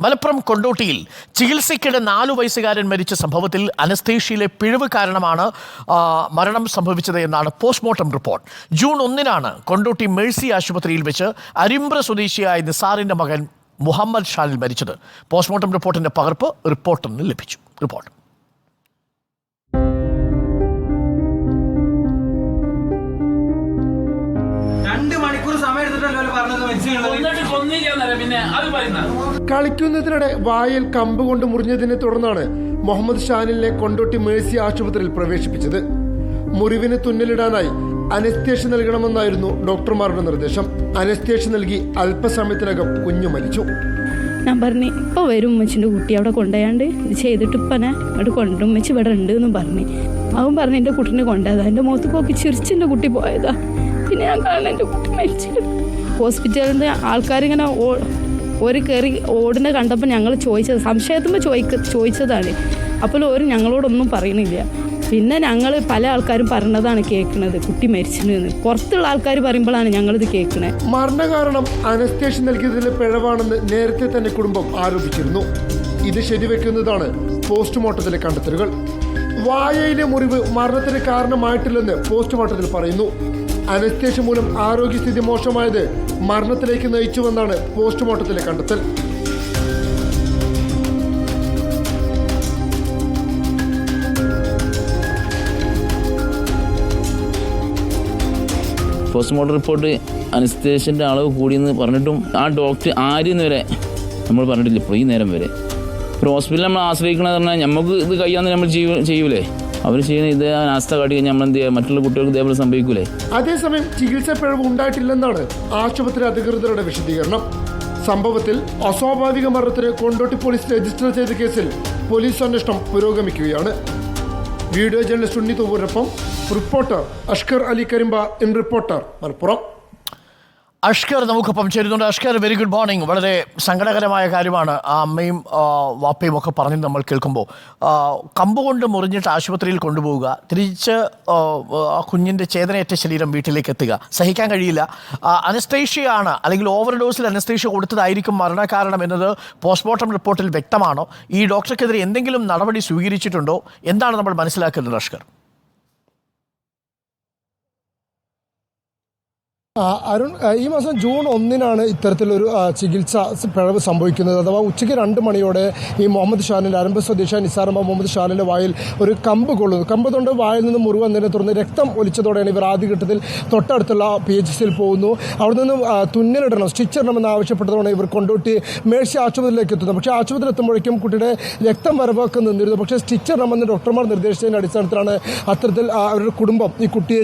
മലപ്പുറം കൊണ്ടോട്ടിയിൽ ചികിത്സയ്ക്കിടെ നാലു വയസ്സുകാരൻ മരിച്ച സംഭവത്തിൽ അനസ്തേഷ്യയിലെ പിഴവ് കാരണമാണ് മരണം സംഭവിച്ചത് എന്നാണ് പോസ്റ്റ്മോർട്ടം റിപ്പോർട്ട്. ജൂൺ ഒന്നിനാണ് കൊണ്ടോട്ടി മേഴ്സി ആശുപത്രിയിൽ വെച്ച് അരിമ്പ്ര സ്വദേശിയായ നിസാറിന്റെ മകൻ മുഹമ്മദ് ഷാനിൽ മരിച്ചത്. പോസ്റ്റ്മോർട്ടം റിപ്പോർട്ടിന്റെ പകർപ്പ് റിപ്പോർട്ടറിന് ലഭിച്ചു. റിപ്പോർട്ട്. രണ്ട് മണിക്കൂർ സമയം എടുത്തിട്ടല്ലോ പറഞ്ഞത്? മരിച്ചു പിന്നെ അത് പറയുന്ന കളിക്കുന്നതിനിടെ വായിൽ കമ്പ് കൊണ്ട് മുറിഞ്ഞതിനെ തുടർന്നാണ് മുഹമ്മദ് ഷാനിലിനെ കൊണ്ടോട്ടി മേഴ്സി ആശുപത്രിയിൽ പ്രവേശിപ്പിച്ചത്. മുറിവിന് തുന്നലിടാനായി അനസ്തേഷ്യ നൽകണമെന്നായിരുന്നു ഡോക്ടർമാരുടെ നിർദ്ദേശം. അനസ്തേഷ്യ നൽകി അല്പസമയത്തിനകം കുഞ്ഞു മരിച്ചു. ഞാൻ പറഞ്ഞു ഇപ്പോൾ വരും ഉമ്മച്ചിന്റെ കുട്ടി അവിടെ കൊണ്ടുപോയാണ്ട് ഇത് ചെയ്തിട്ട് ഇപ്പനെ അവിടെ കൊണ്ടു ഉമ്മച്ചി ഇവിടെ ഉണ്ട് എന്ന് പറഞ്ഞു. അവൻ പറഞ്ഞു എന്റെ കുട്ടീനെ കൊണ്ടുപോയതാ. എന്റെ മുഖത്ത് പോക്കി ചിരിച്ചെന്റെ കുട്ടി പോയതാ. പിന്നെ ഞാൻ കാണുന്ന എന്റെ കുട്ടി മരിച്ചിട്ട് ഹോസ്പിറ്റലിൽ നിന്ന് ആൾക്കാരിങ്ങനെ ഓ ഒരു കയറി ഓടുന്ന കണ്ടപ്പോൾ ഞങ്ങൾ ചോദിച്ചത് സംശയത്തുമ്പോൾ ചോദിക്ക ചോദിച്ചതാണ്. അപ്പോൾ ഒരു ഞങ്ങളോടൊന്നും പറയണില്ല പിന്നെ ഞങ്ങൾ പല ആൾക്കാരും പറഞ്ഞതാണ് കേൾക്കുന്നത് കുട്ടി മരിച്ചിരുന്നു പുറത്തുള്ള ആൾക്കാർ പറയുമ്പോഴാണ് ഞങ്ങളിത് കേൾക്കുന്നത് മരണകാരണം അനസ്തേഷൻ നൽകിയതിലെ പിഴവാണെന്ന് നേരത്തെ തന്നെ കുടുംബം ആരോപിച്ചിരുന്നു. ഇത് ശരിവെക്കുന്നതാണ് പോസ്റ്റ്മോർട്ടത്തിലെ കണ്ടെത്തലുകൾ. വായയിലെ മുറിവ് മരണത്തിന് കാരണമായിട്ടില്ലെന്ന് പോസ്റ്റ്മോർട്ടത്തിൽ പറയുന്നു. അനസ്തേഷ്യ മൂലം ആരോഗ്യസ്ഥിതി മോശമായത് മരണത്തിലേക്ക് നയിച്ചുവെന്നാണ് പോസ്റ്റ്മോർട്ടത്തിലെ കണ്ടെത്തൽ. പോസ്റ്റ്മോർട്ടം റിപ്പോർട്ട് അനസ്തേഷ്യന്റെ അളവ് കൂടിയെന്ന് പറഞ്ഞിട്ടും ആ ഡോക്ടർ ആര്യെന്ന് വരെ നമ്മൾ പറഞ്ഞിട്ടില്ല ഇപ്പോൾ ഈ നേരം വരെ. ഒരു ഹോസ്പിറ്റലിൽ നമ്മൾ ആശ്രയിക്കണമെന്ന് പറഞ്ഞാൽ നമുക്ക് ഇത് കഴിയാന്ന് നമ്മൾ ചെയ്യൂ ചെയ്യൂലേ? അവർ ചെയ്യുന്ന ഇത് നാസ്ത കാട്ടി കഴിഞ്ഞാൽ നമ്മൾ എന്ത് ചെയ്യുക മറ്റുള്ള കുട്ടികൾക്ക് ഇതേപോലെ സംഭവിക്കൂലേ? അതേസമയം ചികിത്സാ പിഴവ് ഉണ്ടായിട്ടില്ലെന്നാണ് ആശുപത്രി അധികൃതരുടെ വിശദീകരണം. സംഭവത്തിൽ അസ്വാഭാവിക മരണത്തിന് കൊണ്ടോട്ടി പോലീസ് രജിസ്റ്റർ ചെയ്ത കേസിൽ പോലീസ് അന്വേഷണം പുരോഗമിക്കുകയാണ്. Video journalist Unni തൂവൂരിനൊപ്പം reporter Ashkar Ali Karimba in reporter Malappuram. Ashkar നമുക്കൊപ്പം ചേരുന്നുണ്ട്. അഷ്കർ വെരി ഗുഡ് മോർണിംഗ് വളരെ സങ്കടകരമായ കാര്യമാണ്. ആ അമ്മയും വാപ്പയും ഒക്കെ പറഞ്ഞ് നമ്മൾ കേൾക്കുമ്പോൾ. കമ്പ് കൊണ്ട് മുറിഞ്ഞിട്ട് ആശുപത്രിയിൽ കൊണ്ടുപോവുക തിരിച്ച് ആ കുഞ്ഞിന്റെ ചേതനയേറ്റ ശരീരം വീട്ടിലേക്ക് എത്തുക സഹിക്കാൻ കഴിയില്ല. അനസ്തേഷ്യയാണ് അല്ലെങ്കിൽ ഓവർ ഡോസിൽ അനസ്തേഷ്യ കൊടുത്തതായിരിക്കും മരണകാരണം എന്നത് പോസ്റ്റ്മോർട്ടം റിപ്പോർട്ടിൽ വ്യക്തമാണോ? ഈ ഡോക്ടർക്കെതിരെ എന്തെങ്കിലും നടപടി സ്വീകരിച്ചിട്ടുണ്ടോ? എന്താണ് നമ്മൾ മനസ്സിലാക്കുന്നത് അഷ്കർ? അരുൺ ഈ മാസം ജൂൺ ഒന്നിനാണ് ഇത്തരത്തിലൊരു ചികിത്സ പിഴവ് സംഭവിക്കുന്നത്. അഥവാ ഉച്ചയ്ക്ക് രണ്ട് മണിയോടെ ഈ മുഹമ്മദ് ഷാനിൽ അരമ്പ സ്വദേശ നിസാറമ്മ മുഹമ്മദ് ഷാനിന്റെ വായിൽ ഒരു കമ്പ് കൊള്ളുന്നു. കമ്പ് തൊണ്ട് വായിൽ നിന്ന് മുറിവ് എന്നതിനെ തുടർന്ന് രക്തം ഒലിച്ചതോടെയാണ് ഇവർ ആദ്യഘട്ടത്തിൽ തൊട്ടടുത്തുള്ള പി എച്ച് സിയിൽ പോകുന്നു. അവിടെ നിന്ന് തുന്നലിടണം സ്റ്റിച്ച് ഇടണമെന്ന് ആവശ്യപ്പെട്ടതോടെ ഇവർ കൊണ്ടോട്ടി മേഴ്സി ആശുപത്രിയിലേക്ക് എത്തുന്നു. പക്ഷേ ആശുപത്രിയിൽ എത്തുമ്പോഴേക്കും കുട്ടിയുടെ രക്തം വരവൊക്കെ നിന്നിരുന്നു. പക്ഷേ സ്റ്റിച്ച് ഇടണമെന്ന് ഡോക്ടർമാർ നിർദ്ദേശിച്ചതിന്റെ അടിസ്ഥാനത്തിലാണ് അത്തരത്തിൽ അവരുടെ കുടുംബം ഈ കുട്ടിയെ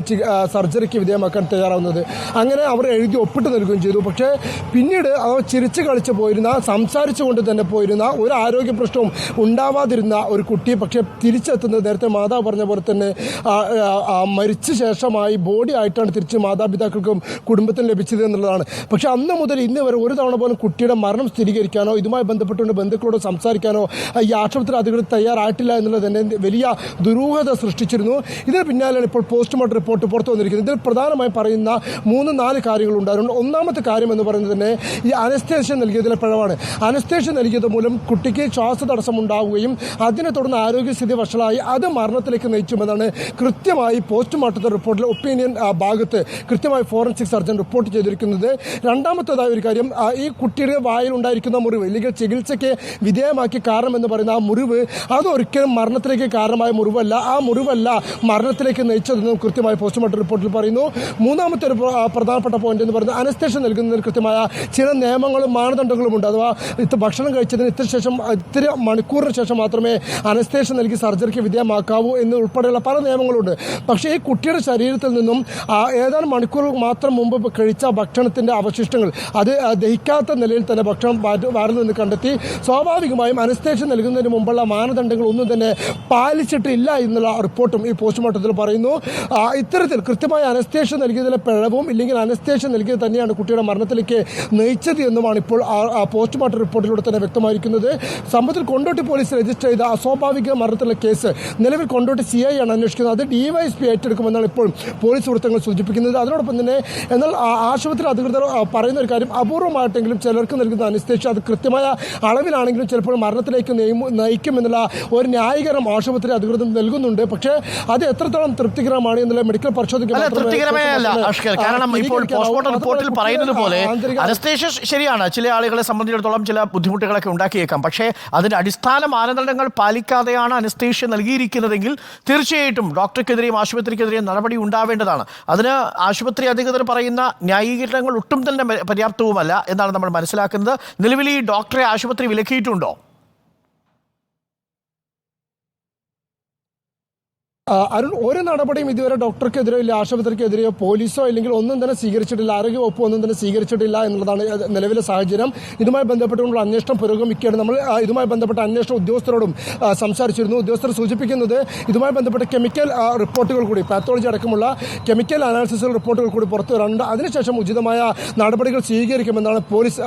സർജറിക്ക് വിധേയമാക്കാൻ തയ്യാറാവുന്നത്. അങ്ങനെ അവർ എഴുതി ഒപ്പിട്ട് നൽകുകയും ചെയ്തു. പക്ഷേ പിന്നീട് അവർ ചിരിച്ചു കളിച്ച് പോയിരുന്ന സംസാരിച്ചുകൊണ്ട് തന്നെ പോയിരുന്ന ഒരു ആരോഗ്യ പ്രശ്നവും ഉണ്ടാവാതിരുന്ന ഒരു കുട്ടി പക്ഷേ തിരിച്ചെത്തുന്നത് നേരത്തെ മാതാവ് പറഞ്ഞ പോലെ തന്നെ മരിച്ച ശേഷമായി ബോഡി ആയിട്ടാണ് തിരിച്ച് മാതാപിതാക്കൾക്കും കുടുംബത്തിന് ലഭിച്ചത് എന്നുള്ളതാണ്. പക്ഷേ അന്ന് മുതൽ ഇന്ന് വരെ ഒരു തവണ പോലും കുട്ടിയുടെ മരണം സ്ഥിരീകരിക്കാനോ ഇതുമായി ബന്ധപ്പെട്ടുകൊണ്ട് ബന്ധുക്കളോട് സംസാരിക്കാനോ ഈ ആശുപത്രി അധികൃതർ തയ്യാറായിട്ടില്ല എന്നുള്ളത് തന്നെ വലിയ ദുരൂഹത സൃഷ്ടിച്ചിരുന്നു. ഇതിന് പിന്നാലെയാണ് ഇപ്പോൾ പോസ്റ്റ്മോർട്ടം റിപ്പോർട്ട് പുറത്തു വന്നിരിക്കുന്നത്. ഇതിൽ പ്രധാനമായി പറയുന്ന മൂന്ന് നാല് കാര്യങ്ങൾ കാര്യങ്ങളുണ്ടായിരുന്നു ഒന്നാമത്തെ കാര്യം എന്ന് പറയുന്നത് തന്നെ ഈ അനസ്തേഷ്യ നൽകിയതിലെ പിഴവാണ്. അനസ്തേഷ്യ നൽകിയത് മൂലം കുട്ടിക്ക് ശ്വാസതടസ്സം ഉണ്ടാവുകയും അതിനെ തുടർന്ന് ആരോഗ്യസ്ഥിതി വഷളായി അത് മരണത്തിലേക്ക് നയിച്ചുമെന്നാണ് കൃത്യമായി പോസ്റ്റ്മോർട്ടത്തെ റിപ്പോർട്ടിലെ ഒപ്പീനിയൻ ഭാഗത്ത് കൃത്യമായി ഫോറൻസിക് സർജൻ റിപ്പോർട്ട് ചെയ്തിരിക്കുന്നത്. രണ്ടാമത്തേതായ ഒരു കാര്യം ഈ കുട്ടിയുടെ വായിൽ ഉണ്ടായിരിക്കുന്ന മുറിവ് ഇല്ലെങ്കിൽ ചികിത്സയ്ക്ക് വിധേയമാക്കിയ കാരണം എന്ന് പറയുന്ന ആ മുറിവ് അതൊരിക്കലും മരണത്തിലേക്ക് കാരണമായ മുറിവല്ല. ആ മുറിവല്ല മരണത്തിലേക്ക് നയിച്ചതെന്നും കൃത്യമായി പോസ്റ്റ്മോർട്ടം റിപ്പോർട്ടിൽ പറയുന്നു. മൂന്നാമത്തെ ഒരു പ്രധാനപ്പെട്ട പോയിന്റ് എന്ന് പറയുന്നത് അനസ്തേഷ്യ നൽകുന്നതിന് കൃത്യമായ ചില നിയമങ്ങളും മാനദണ്ഡങ്ങളും ഉണ്ട്. അഥവാ ഇത് ഭക്ഷണം കഴിച്ചതിന് ഇത്ര ശേഷം ഇത്തിരി മണിക്കൂറിന് ശേഷം മാത്രമേ അനസ്തേഷ്യ നൽകി സർജറിക്ക് വിധേയമാക്കാവൂ എന്ന് ഉൾപ്പെടെയുള്ള പല നിയമങ്ങളുണ്ട്. പക്ഷേ ഈ കുട്ടിയുടെ ശരീരത്തിൽ നിന്നും ഏതാനും മണിക്കൂർ മാത്രം മുമ്പ് കഴിച്ച ഭക്ഷണത്തിന്റെ അവശിഷ്ടങ്ങൾ അത് ദഹിക്കാത്ത നിലയിൽ തന്നെ ഭക്ഷണം വാരിൽ നിന്ന് കണ്ടെത്തി സ്വാഭാവികമായും അനസ്തേഷ്യ നൽകുന്നതിന് മുമ്പുള്ള മാനദണ്ഡങ്ങൾ ഒന്നും തന്നെ പാലിച്ചിട്ടില്ല എന്നുള്ള റിപ്പോർട്ടും ഈ പോസ്റ്റ്മോർട്ടത്തിൽ പറയുന്നു. ഇത്തരത്തിൽ കൃത്യമായ അനസ്തേഷ്യ നൽകിയതിലെ പിഴവും ഇല്ലെങ്കിൽ അല്ലെങ്കിൽ അനസ്തേഷ്യ നൽകി തന്നെയാണ് കുട്ടിയുടെ മരണത്തിലേക്ക് നയിച്ചത് എന്നുമാണ് ഇപ്പോൾ പോസ്റ്റ്മോർട്ടം റിപ്പോർട്ടിലൂടെ തന്നെ വ്യക്തമായിരിക്കുന്നത്. സംഭവത്തിൽ കൊണ്ടോട്ടി പോലീസ് രജിസ്റ്റർ ചെയ്ത അസ്വാഭാവിക മരണത്തിലുള്ള കേസ് നിലവിൽ കൊണ്ടോട്ടി സി ഐ ആണ് അന്വേഷിക്കുന്നത്. അത് ഡിവൈഎസ്പി ഏറ്റെടുക്കുമെന്നാണ് ഇപ്പോൾ പോലീസ് വൃത്തങ്ങൾ സൂചിപ്പിക്കുന്നത്. അതിനോടൊപ്പം തന്നെ എന്നാൽ ആശുപത്രി അധികൃതർ പറയുന്ന ഒരു കാര്യം അപൂർവമായിട്ടെങ്കിലും ചിലർക്ക് നൽകുന്ന അനുസരിച്ച് അത് കൃത്യമായ അളവിലാണെങ്കിലും ചിലപ്പോൾ മരണത്തിലേക്ക് നയിക്കുമെന്നുള്ള ഒരു ന്യായീകരണം ആശുപത്രി അധികൃതർ നൽകുന്നുണ്ട്. പക്ഷേ അത് എത്രത്തോളം തൃപ്തികരമാണ് എന്നുള്ള മെഡിക്കൽ പരിശോധിക്കാൻ കാരണം ഇപ്പോൾ. പോസ്റ്റ്മോർട്ടം റിപ്പോർട്ടിൽ പറയുന്നത് പോലെ അനസ്തേഷ്യ ശരിയാണ്. ചില ആളുകളെ സംബന്ധിച്ചിടത്തോളം ചില ബുദ്ധിമുട്ടുകളൊക്കെ ഉണ്ടാക്കിയേക്കാം. പക്ഷേ അതിന്റെ അടിസ്ഥാന മാനദണ്ഡങ്ങൾ പാലിക്കാതെയാണ് അനസ്തേഷ്യ നൽകിയിരിക്കുന്നതെങ്കിൽ തീർച്ചയായിട്ടും ഡോക്ടർക്കെതിരെയും ആശുപത്രിക്കെതിരെയും നടപടി ഉണ്ടാവേണ്ടതാണ്. അതിന് ആശുപത്രി അധികൃതർ പറയുന്ന ന്യായീകരണങ്ങൾ ഒട്ടും തന്നെ പര്യാപ്തവുമല്ല എന്നാണ് നമ്മൾ മനസ്സിലാക്കുന്നത്. നിലവിൽ ഈ ഡോക്ടറെ ആശുപത്രി വിലക്കിയിട്ടുണ്ടോ? അരുൺ ഒരു നടപടിയും ഇതുവരെ ഡോക്ടർക്കെതിരെയോ ഇല്ല ആശുപത്രിക്കെതിരെയോ പോലീസോ അല്ലെങ്കിൽ ഒന്നും തന്നെ സ്വീകരിച്ചിട്ടില്ല ആരോഗ്യവകുപ്പ് ഒന്നും തന്നെ സ്വീകരിച്ചിട്ടില്ല എന്നുള്ളതാണ് നിലവിലെ സാഹചര്യം. ഇതുമായി ബന്ധപ്പെട്ടുകൊണ്ടുള്ള അന്വേഷണം പുരോഗമിക്കുകയാണ് നമ്മൾ ഇതുമായി ബന്ധപ്പെട്ട അന്വേഷണ ഉദ്യോഗസ്ഥരോടും സംസാരിച്ചിരുന്നു. ഉദ്യോഗസ്ഥർ സൂചിപ്പിക്കുന്നത് ഇതുമായി ബന്ധപ്പെട്ട കെമിക്കൽ റിപ്പോർട്ടുകൾ കൂടി പാത്തോളജി അടക്കമുള്ള കെമിക്കൽ അനാലിസിസ് റിപ്പോർട്ടുകൾ കൂടി പുറത്തു വരാനുണ്ട്. അതിനുശേഷം ഉചിതമായ നടപടികൾ സ്വീകരിക്കുമെന്നാണ് പോലീസ്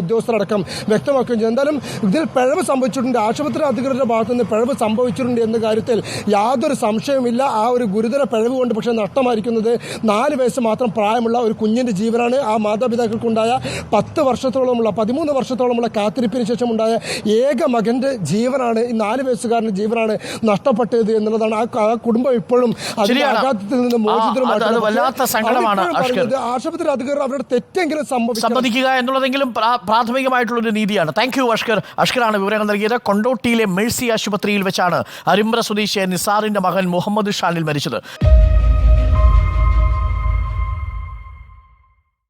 ഉദ്യോഗസ്ഥരടക്കം വ്യക്തമാക്കുകയും ചെയ്തത് എന്തായാലും ഇതിൽ പിഴവ് സംഭവിച്ചിട്ടുണ്ട്. ആശുപത്രി അധികൃതരുടെ ഭാഗത്തുനിന്ന് പിഴവ് സംഭവിച്ചിട്ടുണ്ട് എന്ന കാര്യത്തിൽ യാതൊരു സംശയവുമില്ല. ആ ഒരു ഗുരുതര പിഴവ് കൊണ്ട് പക്ഷേ നഷ്ടമായിരിക്കുന്നത് നാല് വയസ്സ് മാത്രം പ്രായമുള്ള ഒരു കുഞ്ഞിന്റെ ജീവനാണ്. ആ മാതാപിതാക്കൾക്കുണ്ടായ പത്ത് വർഷത്തോളമുള്ള പതിമൂന്ന് വർഷത്തോളമുള്ള കാത്തിരിപ്പിന് ശേഷം ഉണ്ടായ ഏക മകന്റെ ജീവനാണ് ഈ നാല് വയസ്സുകാരന്റെ ജീവനാണ് നഷ്ടപ്പെട്ടത് എന്നുള്ളതാണ്. ആ കുടുംബം ഇപ്പോഴും ശരിയാണ്. ആഘാതത്തിൽ നിന്ന്. പറയുന്നത്. ആശുപത്രി അധികൃതർ അവരുടെ തെറ്റെങ്കിലും സംബന്ധിക്കുക എന്നുള്ളതെങ്കിലും പ്രാഥമികമായിട്ടുള്ള ഒരു നീതിയാണ്. താങ്ക് യു അഷ്കർ അഷ്കറാണ് വിവരങ്ങൾ നൽകിയത്. കൊണ്ടോട്ടിയിലെ മേഴ്സി ആശുപത്രിയിൽ വെച്ചാണ്. അരിമ്പ്ര സ്വദേശിയായ നിസാറിന്റെ മകൻ മുഹമ്മദ് ഷാനിൽ മരിച്ചത്.